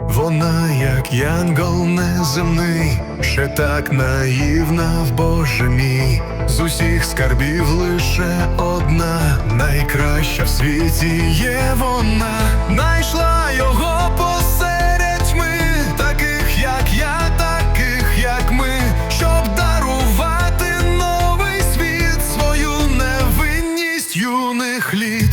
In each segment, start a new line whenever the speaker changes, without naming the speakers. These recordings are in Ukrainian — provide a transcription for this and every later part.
Вона, як янгол неземний, ще так наївна в Боже мій, з усіх скарбів лише одна, найкраща в світі є вона, найшла його посеред тьми, таких, як я, таких, як ми, щоб дарувати новий світ, свою невинність юних літ.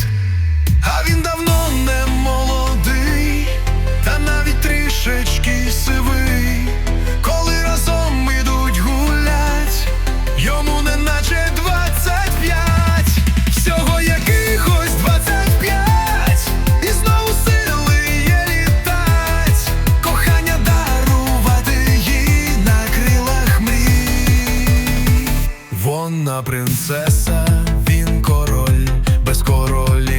принцеса, він король, без королі.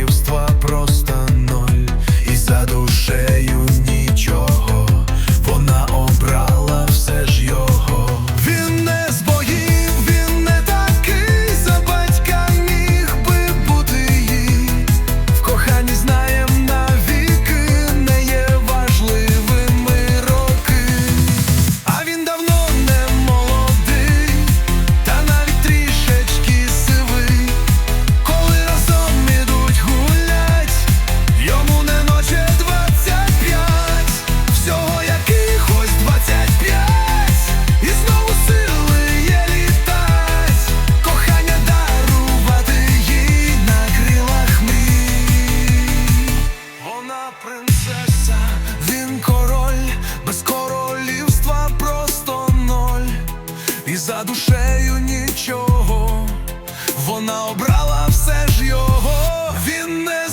душею нічого, вона обрала все ж його. Він не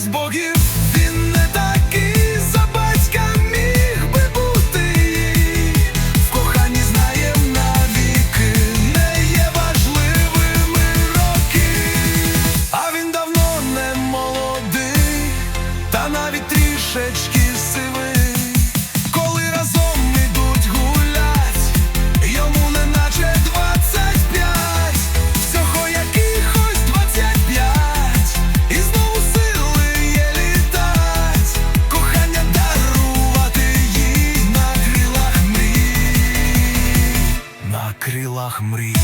шлях мрій.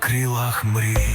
крылах мрій